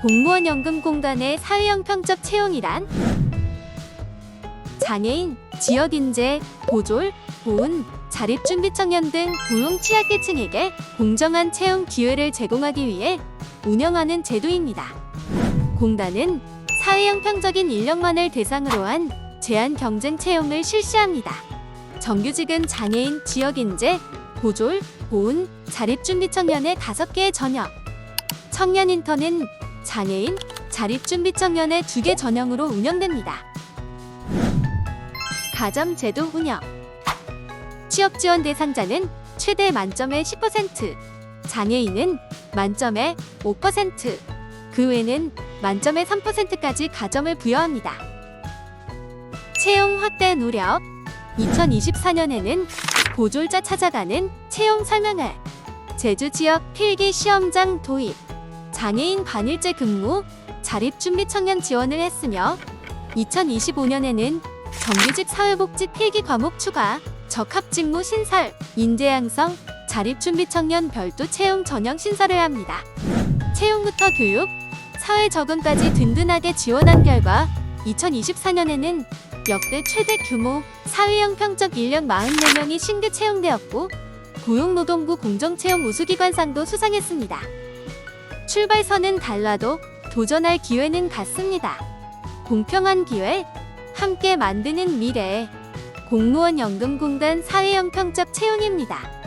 공무원 연금공단의 사회형 평적 채용이란 장애인, 지역인재, 보졸, 보훈, 자립준비 청년 등 고용 취약계층에게 공정한 채용 기회를 제공하기 위해 운영하는 제도입니다. 공단은 사회형 평적인 인력만을 대상으로 한 제한 경쟁 채용을 실시합니다. 정규직은 장애인, 지역인재, 보졸, 보훈, 자립준비 청년의 5개의 전형. 청년 인턴은 장애인, 자립준비 청년의 2개 전형으로 운영됩니다. 가점 제도 운영. 취업 지원 대상자는 최대 만점의 10%, 장애인은 만점의 5%, 그 외는 만점의 3%까지 가점을 부여합니다. 채용 확대 노력. 2024년에는 보졸자 찾아가는 채용 설명회, 제주 지역 필기 시험장 도입, 장애인 반일제 근무, 자립준비 청년 지원을 했으며 2025년에는 정규직 사회복지 필기 과목 추가, 적합직무 신설, 인재 양성, 자립준비 청년 별도 채용 전형 신설을 합니다. 채용부터 교육, 사회 적응까지 든든하게 지원한 결과 2024년에는 역대 최대 규모 사회 형 평적 인력 44명이 신규 채용되었고 고용노동부 공정채용 우수기관상도 수상했습니다. 출발선은 달라도 도전할 기회는 같습니다. 공평한 기회, 함께 만드는 미래. 공무원 연금공단 사회형 평적 채용입니다.